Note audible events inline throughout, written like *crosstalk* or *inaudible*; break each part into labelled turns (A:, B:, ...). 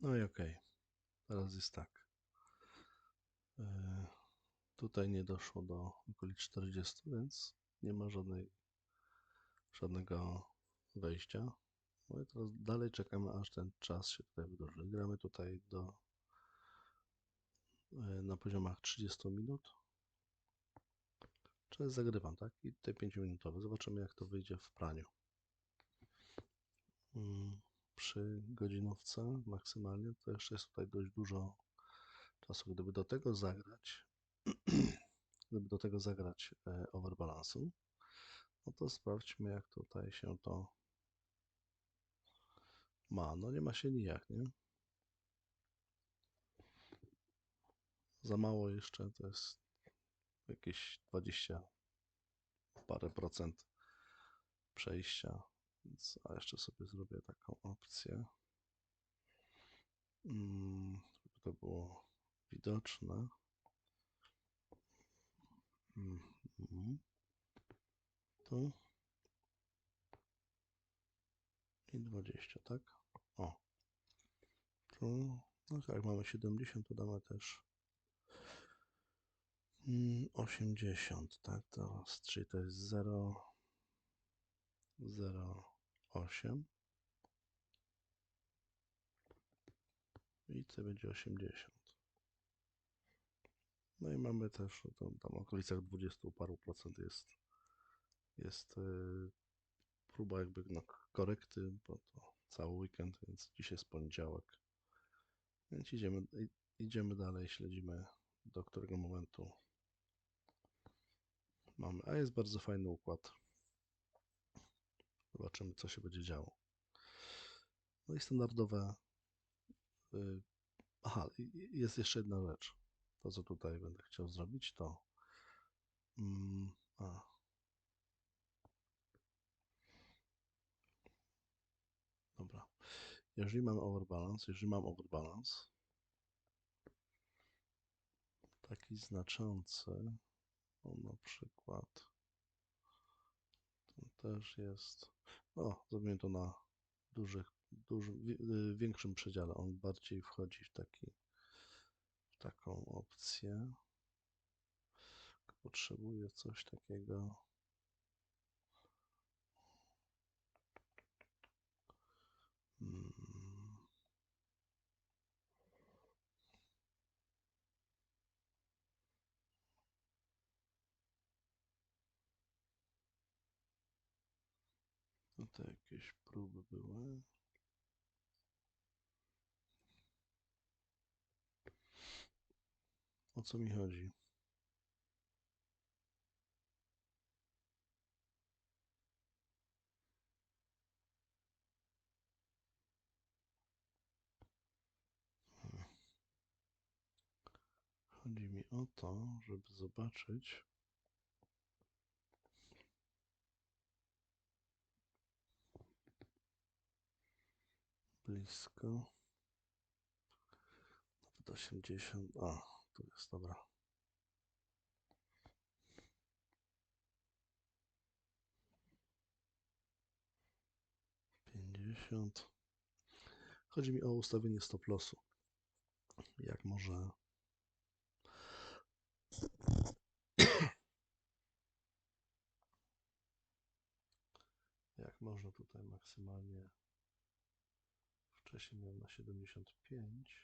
A: No i okej. Teraz jest tak. E, Tutaj nie doszło do okolic 40, więc nie ma żadnej, żadnego wejścia. No i teraz dalej czekamy, aż ten czas się tutaj wydłuży. Gramy tutaj do e, na poziomach 30 minut. Czyli zagrywam, tak? I te 5 minutowe. Zobaczymy, jak to wyjdzie w praniu. Mm, Przy godzinówce maksymalnie to jeszcze jest tutaj dość dużo czasu. Gdyby do tego zagrać, *clears throat* gdyby do tego zagrać e, overbalansu, no to sprawdźmy, jak tutaj się to ma. No nie ma się nijak, nie? Za mało jeszcze, to jest jakieś 20 parę procent przejścia. Więc, a jeszcze sobie zrobię taką opcję. Mm, żeby to było widoczne. Mhm. Tu. I 20, tak? O. Tu. No tak, mamy 70, to damy też mm, 80, tak? Teraz, czyli to jest 0, 0, 8. I to będzie 80. No i mamy też no tam, tam w okolicach 20 paru procent jest, jest yy, próba jakby no, korekty, bo to cały weekend, więc dzisiaj jest poniedziałek. Więc idziemy, idziemy dalej, śledzimy do którego momentu mamy. A jest bardzo fajny układ. Zobaczymy, co się będzie działo. No i standardowe. y, Aha, jest jeszcze jedna rzecz. To, co tutaj będę chciał zrobić, to. Mm, a. Dobra. Jeżeli mam overbalance, jeżeli mam overbalance, taki znaczący, o na przykład, to też jest, o, zrobię to na dużych, dużym, wi- y, większym przedziale, on bardziej wchodzi w taki, w taką opcję. Potrzebuję coś takiego. To jakieś próby były. O co mi chodzi? Chodzi mi o to, żeby zobaczyć. Blisko. Nawet 80. A, tu jest dobra. Pięćdziesiąt. Chodzi mi o ustawienie stop lossu. Jak może. Jak można tutaj maksymalnie. Wcześniej miałem na 75.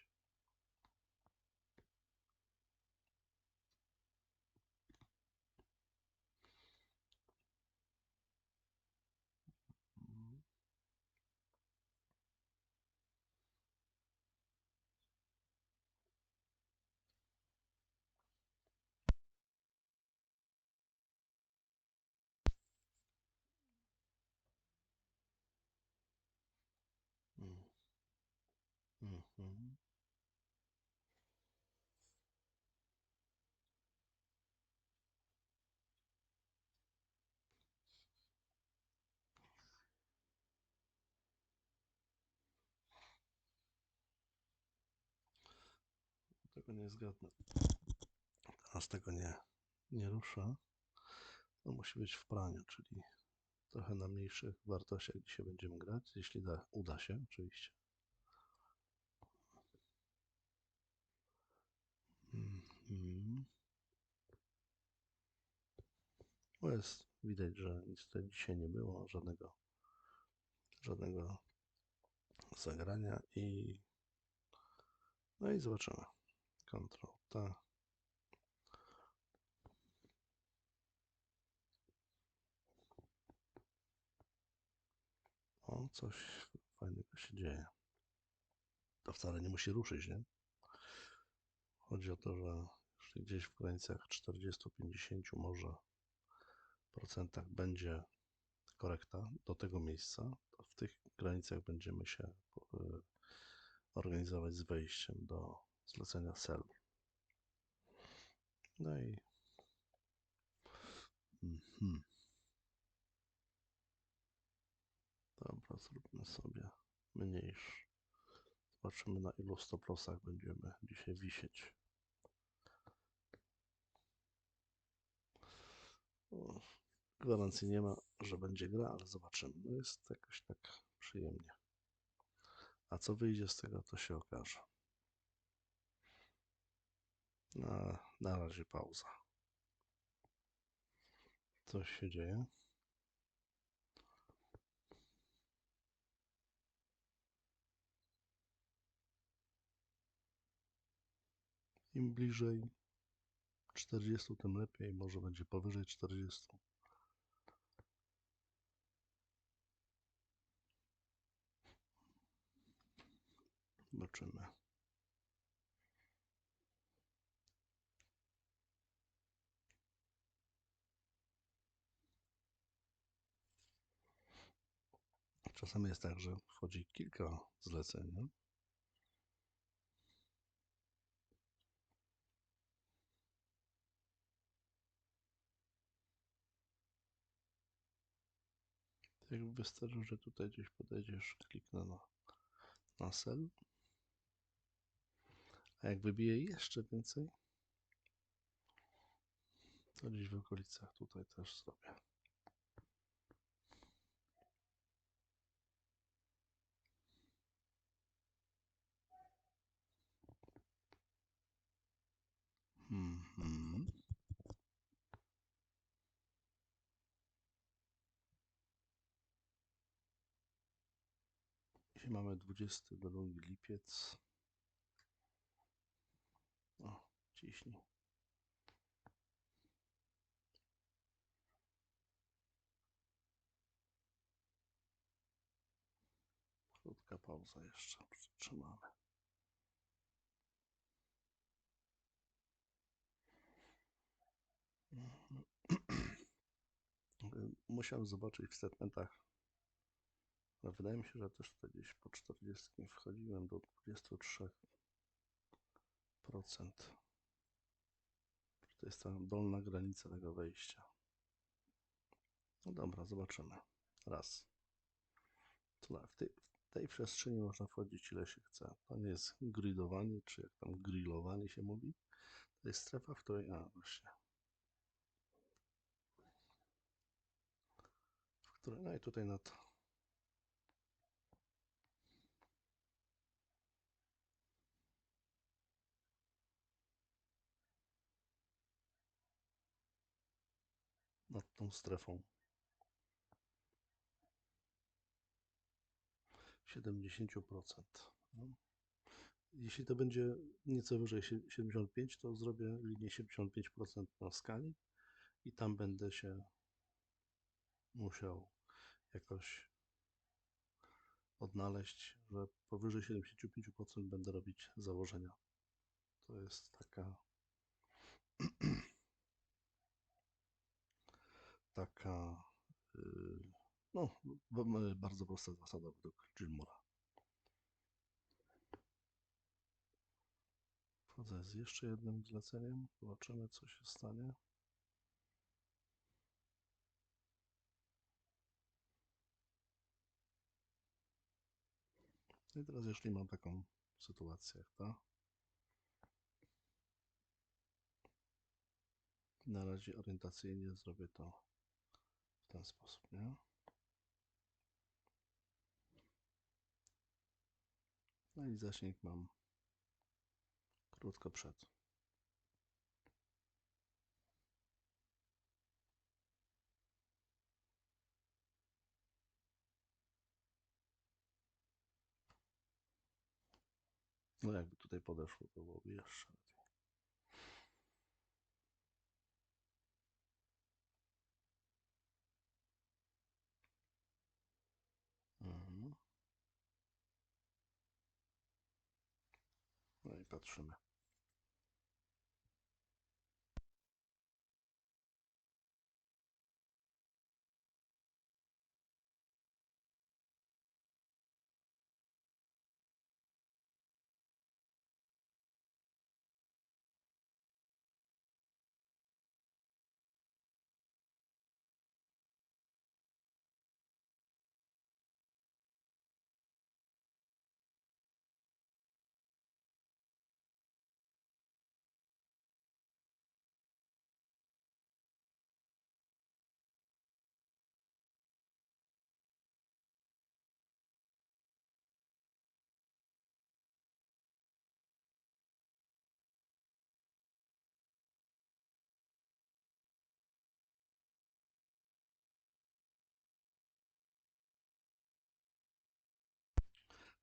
A: tego nie jest godne. Teraz tego nie, nie rusza. To musi być w praniu, czyli trochę na mniejszych wartościach dzisiaj będziemy grać, jeśli da, uda się oczywiście. Mm Bo -hmm. jest, widać, że nic tutaj dzisiaj nie było, żadnego, żadnego zagrania i no i zobaczymy. Ctrl T. O, coś fajnego się dzieje. To wcale nie musi ruszyć, nie? Chodzi o to, że gdzieś w granicach 40-50 może procentach będzie korekta do tego miejsca, to w tych granicach będziemy się y, organizować z wejściem do zlecenia sell. No i mhm. Dobra, zróbmy sobie mniejszy. Zobaczymy na ilu stoplosach będziemy dzisiaj wisieć. Gwarancji nie ma, że będzie gra, ale zobaczymy. No jest jakoś tak przyjemnie. A co wyjdzie z tego, to się okaże. Na, na razie pauza. Coś się dzieje. Im bliżej 40, tym lepiej. Może będzie powyżej 40. Zobaczymy. Czasami jest tak, że wchodzi kilka zleceń. Nie? Jak wystarczy, że tutaj gdzieś podejdziesz, kliknę na, na sell. A jak wybiję jeszcze więcej, to gdzieś w okolicach tutaj też zrobię. Mhm. Dzisiaj mamy 22 lipiec. O, ciśnij. Krótka pauza jeszcze, przytrzymamy. Mhm. Musiałem zobaczyć w statementach. Ale wydaje mi się, że też tutaj gdzieś po 40 nie wchodziłem do 23%. To jest ta dolna granica tego wejścia. No dobra, zobaczymy. Raz. W tej, w tej przestrzeni można wchodzić ile się chce. To nie jest gridowanie, czy jak tam grillowanie się mówi. To jest strefa, w której. A, właśnie. W której. No i tutaj nad. Nad tą strefą 70%. No. Jeśli to będzie nieco wyżej sie- 75, to zrobię linię 75% na skali i tam będę się musiał jakoś odnaleźć, że powyżej 75% będę robić założenia. To jest taka *clears throat* taka yy, no, bardzo prosta zasada według Gilmora. Wchodzę z jeszcze jednym zleceniem. Zobaczymy, co się stanie. No I teraz, jeśli mam taką sytuację, jak ta, na razie orientacyjnie zrobię to w ten sposób, nie? No i zasięg mam krótko przed. No jakby tutaj podeszło, to byłoby jeszcze lepiej. Mhm. No i patrzymy.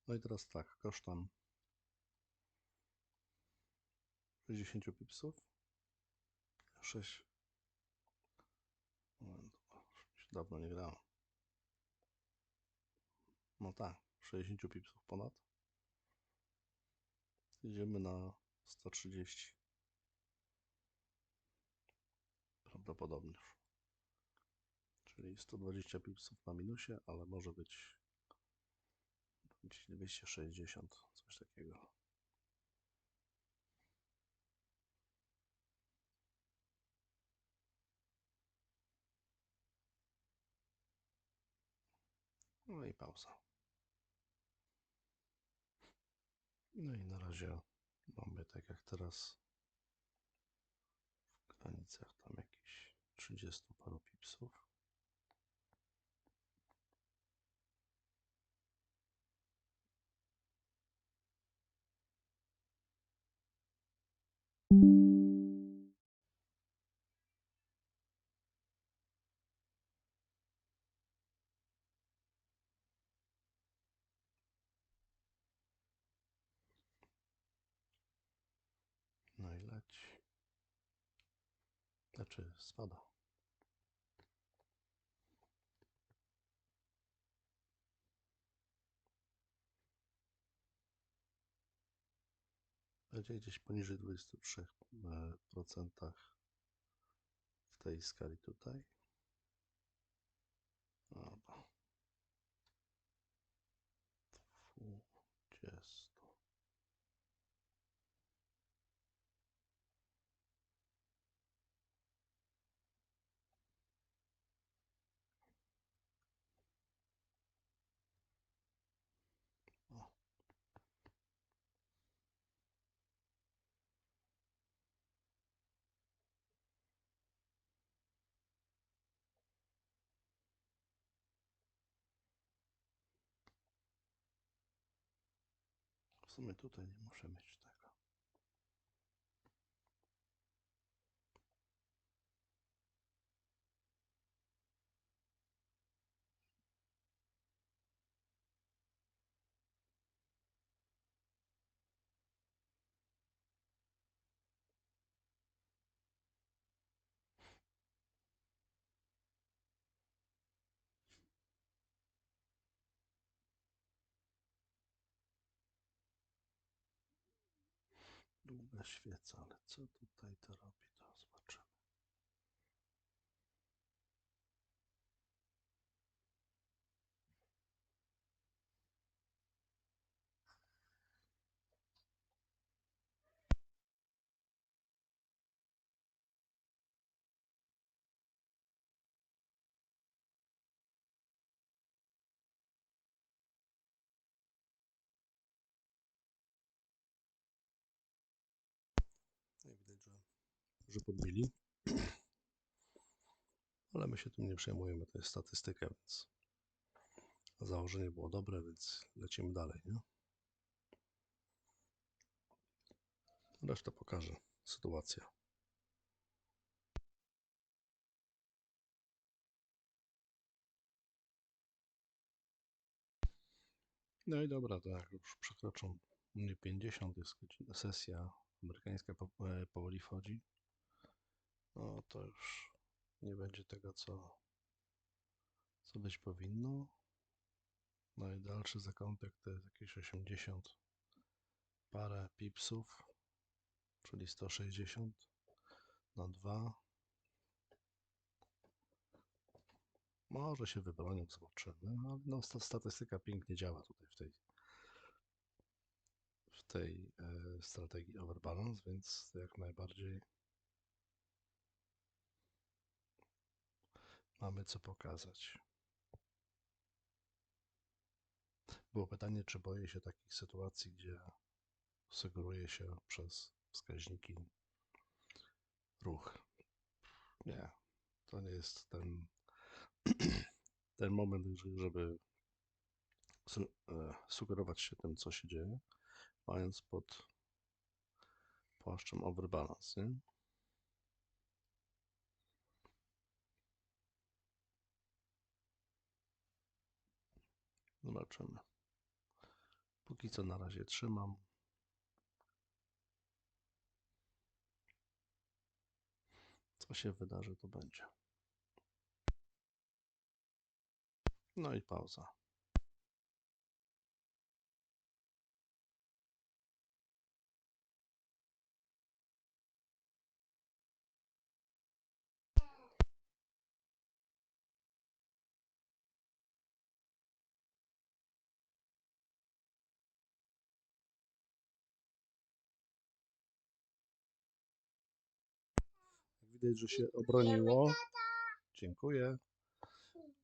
A: No i teraz tak, kosztem 60 pipsów. 6. Moment, dawno nie grałem. No tak, 60 pipsów ponad. Idziemy na 130. Prawdopodobnie. Czyli 120 pipsów na minusie, ale może być 260, coś takiego. No i pauza. No i na razie mamy tak jak teraz w granicach tam jakichś 30 paru pipsów. No i. Znaczy spada. Będzie gdzieś poniżej 23% w tej skali tutaj. Albo 20. O. W sumie tutaj nie muszę mieć tego. Długa świeca, ale co tutaj to robi, to zobaczymy. Że podbili. Ale my się tym nie przejmujemy, to jest statystyka, więc założenie było dobre, więc lecimy dalej, nie? Resztę pokaże sytuacja. No i dobra, to jak już przekroczą mnie 50 jest sesja amerykańska e, powoli wchodzi. No to już nie będzie tego, co, co być powinno. Najdalszy zakątek to jest jakieś 80 parę pipsów, czyli 160 na 2. Może się wybronią, zobaczymy. Ale no, sta- statystyka pięknie działa tutaj w tej, w tej e, strategii overbalance, więc jak najbardziej mamy co pokazać. Było pytanie, czy boję się takich sytuacji, gdzie sugeruje się przez wskaźniki ruch. Nie, to nie jest ten, *clears throat* ten moment, że- żeby e, sugerować się tym, co się dzieje, mając pod płaszczem overbalance, nie? Zobaczymy. Póki co na razie trzymam. Co się wydarzy, to będzie. No i pauza. Widać, że się obroniło. Dziękuję.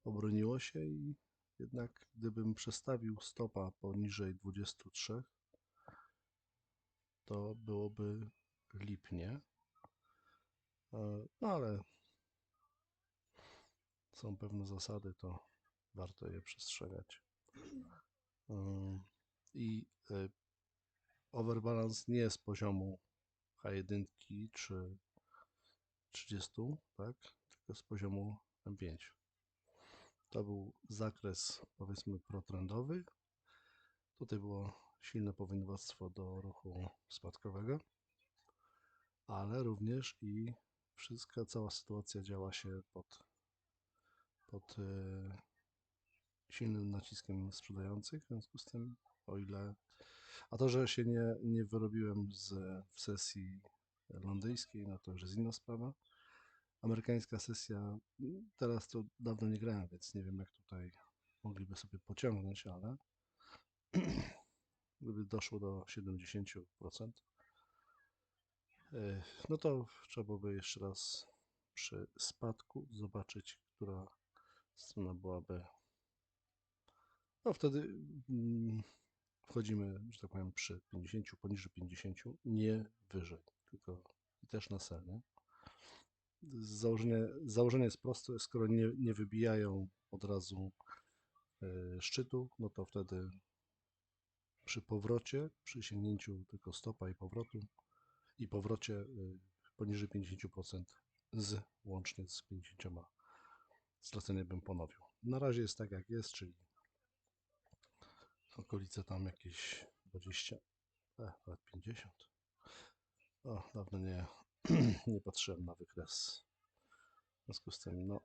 A: Obroniło się i jednak gdybym przestawił stopa poniżej 23, to byłoby lipnie. E, No ale są pewne zasady, to warto je przestrzegać. Ym, I y, overbalance nie z poziomu H1 czy 30, tak? Tylko z poziomu M5. To był zakres, powiedzmy, protrendowy. Tutaj było silne powinowactwo do ruchu spadkowego, ale również i wszystka, cała sytuacja działa się pod, pod y, silnym naciskiem sprzedających, w związku z tym, o ile. A to, że się nie, nie wyrobiłem z, w sesji londyńskiej, no to już jest inna sprawa. Amerykańska sesja, mm, teraz to dawno nie grałem, więc nie wiem, jak tutaj mogliby sobie pociągnąć, ale *clears throat* gdyby doszło do 70%, y, no to trzeba by jeszcze raz przy spadku zobaczyć, która strona byłaby no wtedy mm, wchodzimy, że tak powiem, przy 50, poniżej 50, nie wyżej, tylko też na sel, nie? Założenie, założenie jest proste, skoro nie, nie wybijają od razu e, szczytu, no to wtedy przy powrocie, przy sięgnięciu tylko stopa i powrotu i powrocie e, poniżej 50% z łącznie z 50 zlecenie bym ponowił. Na razie jest tak jak jest, czyli okolice tam jakieś 20, e, nawet 50. O, dawno nie, *clears throat* nie patrzyłem na wykres. W związku z tym, no,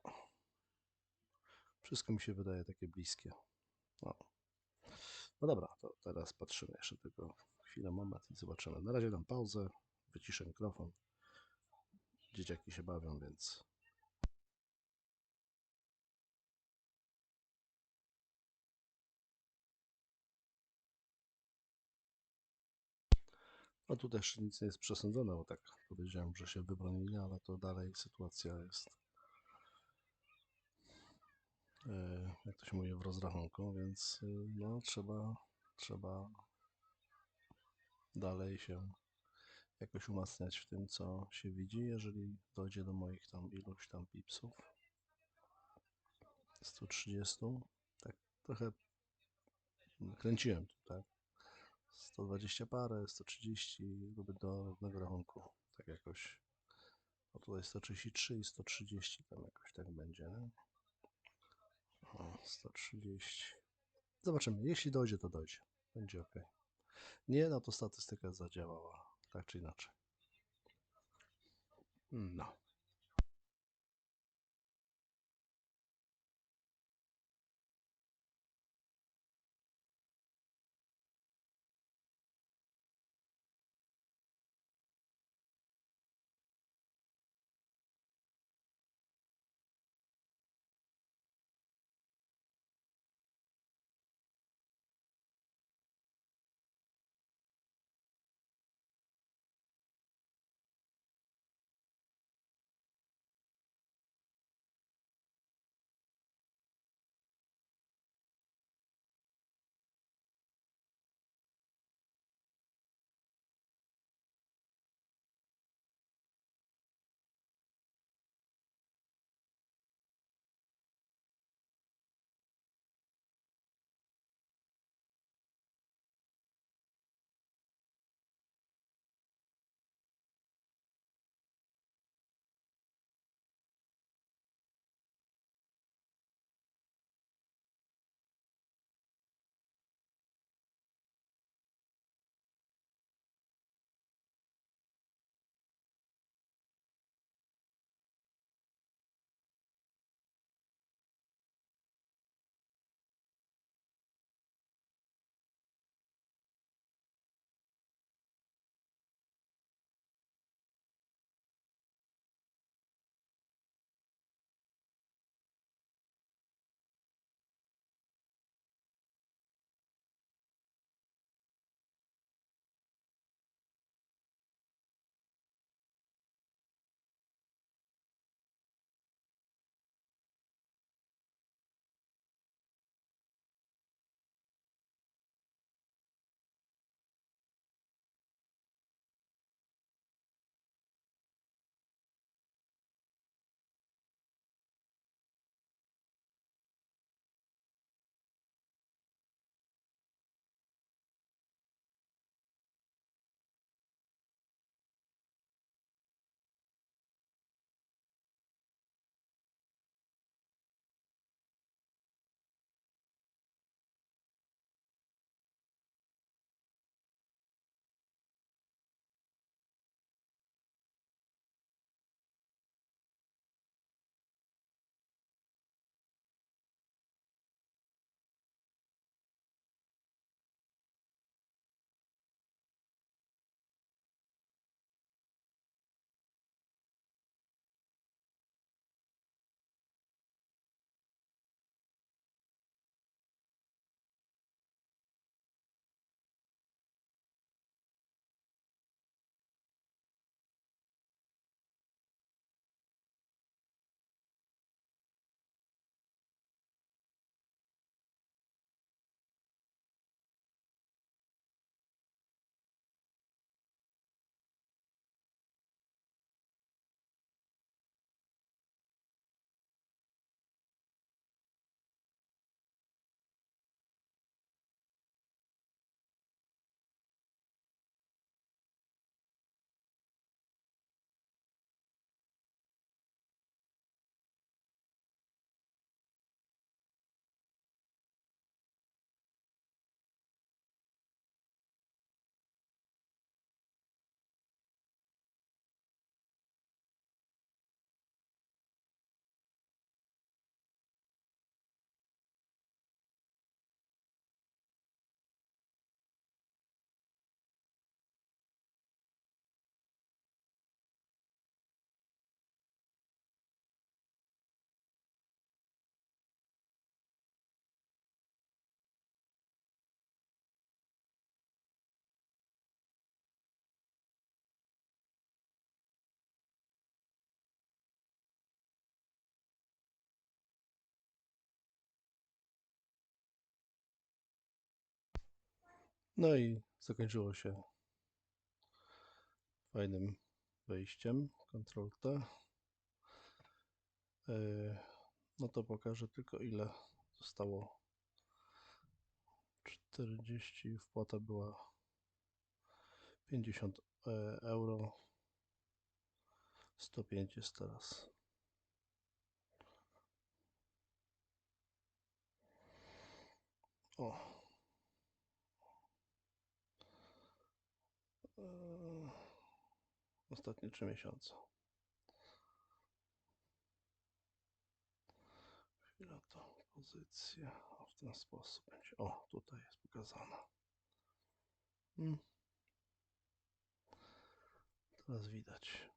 A: wszystko mi się wydaje takie bliskie. No, no dobra, to teraz patrzymy jeszcze tylko chwilę, moment i zobaczymy. Na razie dam pauzę, wyciszę mikrofon. Dzieciaki się bawią, więc No tu też nic nie jest przesądzone, bo tak powiedziałem, że się wybronili, ale to dalej sytuacja jest, e, jak to się mówi, w rozrachunku, więc e, no trzeba, trzeba dalej się jakoś umacniać w tym, co się widzi, jeżeli dojdzie do moich tam iluś tam pipsów. 130, tak trochę kręciłem tu, tak? 120 parę, 130 lubię do równego rachunku. Tak jakoś. O tutaj 133 i 130 tam jakoś tak będzie. O, 130. Zobaczymy. Jeśli dojdzie, to dojdzie. Będzie ok. Nie, no to statystyka zadziałała, tak czy inaczej. No. No i zakończyło się fajnym wejściem. Ctrl T. Yy, No to pokażę tylko ile zostało. 40, wpłata była 50 e, euro. 105 jest teraz. O. Yy, ostatnie trzy miesiące. Chwila to pozycja w ten sposób będzie. O, tutaj jest pokazana. Hmm. Teraz widać.